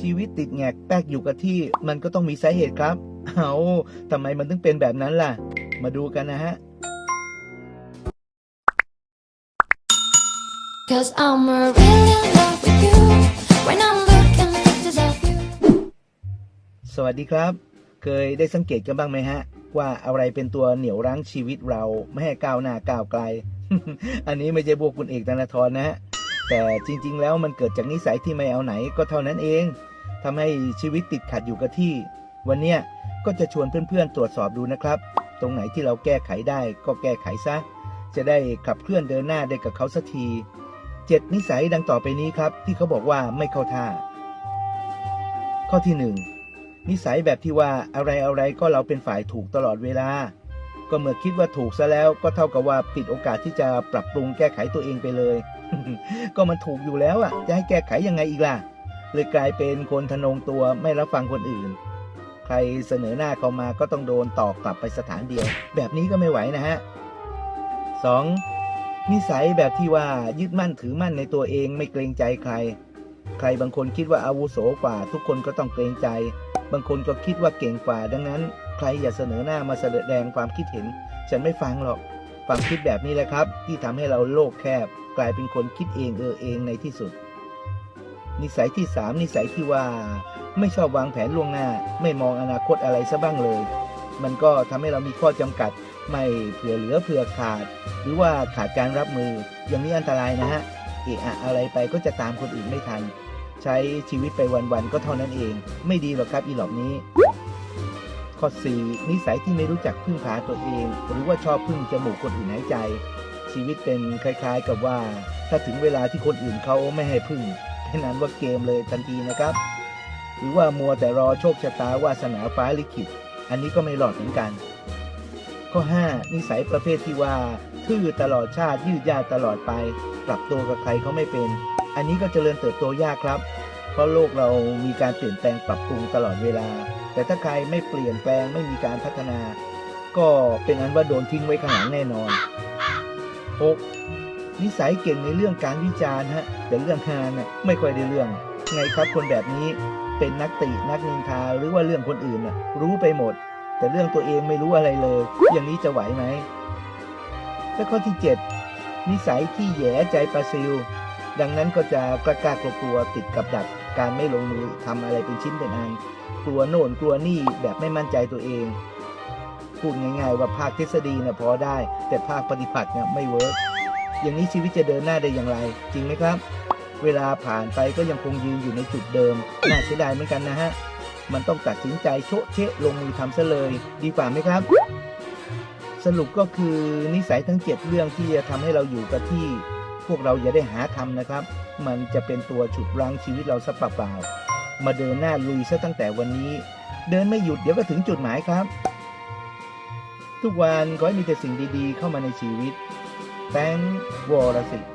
ชีวิตติดแงกแป๊กอยู่กับที่ มันก็ต้องมีสาเหตุครับ เอาทำไมมันถึงเป็นแบบนั้นล่ะ มาดูกันนะฮะ Cause I'm really in love with you when I'm looking at pictures of you. สวัสดีครับ เคยได้สังเกตกันบ้างไหมฮะ ว่าอะไรเป็นตัวเหนี่ยวรั้งชีวิตเรา ไม่ให้ก้าวหน้าก้าวไกล อันนี้ไม่ใช่พวกคุณเอกธนาธรนะฮะ แต่จริง ๆ แล้วมันเกิดจากนิสัยที่ไม่เอาไหนก็เท่านั้นเองทำให้ชีวิตติดขัดอยู่กับที่ วันเนี้ยก็จะชวนเพื่อนๆ ตรวจสอบดูนะครับ ตรงไหนที่เราแก้ไขได้ก็แก้ไขซะ จะได้ขับเคลื่อนเดินหน้าได้กับเขาสักทีเจ็ดนิสัยดังต่อไปนี้ครับ ที่เขาบอกว่าไม่เข้าท่า ข้อที่หนึ่งนิสัยแบบที่ว่าอะไรอะไรก็เราเป็นฝ่ายถูกตลอดเวลา ก็เมื่อคิดว่าถูกซะแล้วก็เท่ากับว่าปิดโอกาสที่จะปรับปรุงแก้ไขตัวเองไปเลย ก็มันถูกอยู่แล้วอะ จะให้แก้ไขยังไงอีกล่ะ เลยกลายเป็นคนทะนงตัวไม่รับฟังคนอื่น ใครเสนอหน้าเข้ามาก็ต้องโดนตอกกลับไปสถานเดียว แบบนี้ก็ไม่ไหวนะฮะ 2. นิสัยแบบที่ว่ายึดมั่นถือมั่นในตัวเองไม่เกรงใจใคร ใครบางคนคิดว่าอาวุโสกว่า ทุกคนก็ต้องเกรงใจ บางคนก็คิดว่าเก่งกว่า ดังนั้น ใครอย่าเสนอหน้ามาแสดงความคิดเห็น ฉันไม่ฟังหรอกความคิดแบบนี้แหละครับ ที่ทำให้เราโลกแคบ กลายเป็นคนคิดเองเออเองในที่สุด นิสัยที่สามนิสัยที่ว่า ไม่ชอบวางแผนล่วงหน้า ไม่มองอนาคตอะไรซะบ้างเลย มันก็ทำให้เรามีข้อจำกัด ไม่เผื่อเหลือเผื่อขาด หรือว่าขาดการรับมืออย่างนี้อันตรายนะฮะ เอะอะอะไรไปก็จะตามคนอื่นไม่ทัน ใช้ชีวิตไปวันๆก็เท่านั้นเอง ไม่ดีหรอกครับอีหลอบนี้ ข้อ4นิสัยที่ไม่รู้จักพึ่งพาตัวเอง หรือว่าชอบพึ่งจมูกคนอื่นหายใจ ชีวิตเป็นคล้าย ๆ กับว่า ถ้าถึงเวลาที่คนอื่นเขาไม่ให้พึ่งแค่นั้นว่าเกมเลยทันทีนะครับ หรือว่ามัวแต่รอโชคชะตาวาสนาฟ้าลิขิต อันนี้ก็ไม่หลอดเหมือนกัน ข้อ 5 นิสัยประเภทที่ว่าทื่อตลอดชาติยืดยาดตลอดไป ปรับตัวกับใครเขาไม่เป็น อันนี้ก็เจริญเติบโตยากครับ เพราะโลกเรามีการเปลี่ยนแปลงปรับปรุงตลอดเวลา แต่ถ้าใครไม่เปลี่ยนแปลงไม่มีการพัฒนา ก็เป็นอันว่าโดนทิ้งไว้ข้างหลังแน่นอน 6. นิสัยเก่งในเรื่องการวิจารณ์ฮะแต่เรื่องงานน่ะไม่ค่อยได้เรื่อง ไงครับคนแบบนี้เป็นนักตินักนินทาหรือว่าเรื่องคนอื่นน่ะรู้ไปหมด แต่เรื่องตัวเองไม่รู้อะไรเลย อย่างนี้จะไหวไหมและข้อที่ 7 นิสัยที่แย่ใจปลาซิล ดังนั้นก็จะกล้ากากลัวกลัวติดกับดักการไม่ลงมือทำอะไรเป็นชิ้นเป็นอันกลัวโน่นกลัวนี่แบบไม่มั่นใจตัวเอง พูดง่ายๆว่าภาคทฤษฎีนะพอได้ แต่ภาคปฏิบัติเนี่ยไม่เวิร์กอย่างนี้ชีวิตจะเดินหน้าได้อย่างไร จริงไหมครับ เวลาผ่านไปก็ยังคงยืนอยู่ในจุดเดิม น่าเสียดายเหมือนกันนะฮะ มันต้องตัดสินใจโชะเชะลงมือทำซะเลย ดีกว่าไหมครับ สรุปก็คือนิสัยทั้งเจ็ดเรื่องที่จะทำให้เราอยู่กับที่ พวกเราอย่าได้หาทำนะครับ มันจะเป็นตัวฉุดรั้งชีวิตเราซะเปล่าๆมาเดินหน้าลุยซะตั้งแต่วันนี้ เดินไม่หยุดเดี๋ยวก็ถึงจุดหมายครับ ทุกวันขอให้มีแต่สิ่งดีๆ เข้ามาในชีวิตแตงวรสิทธิ์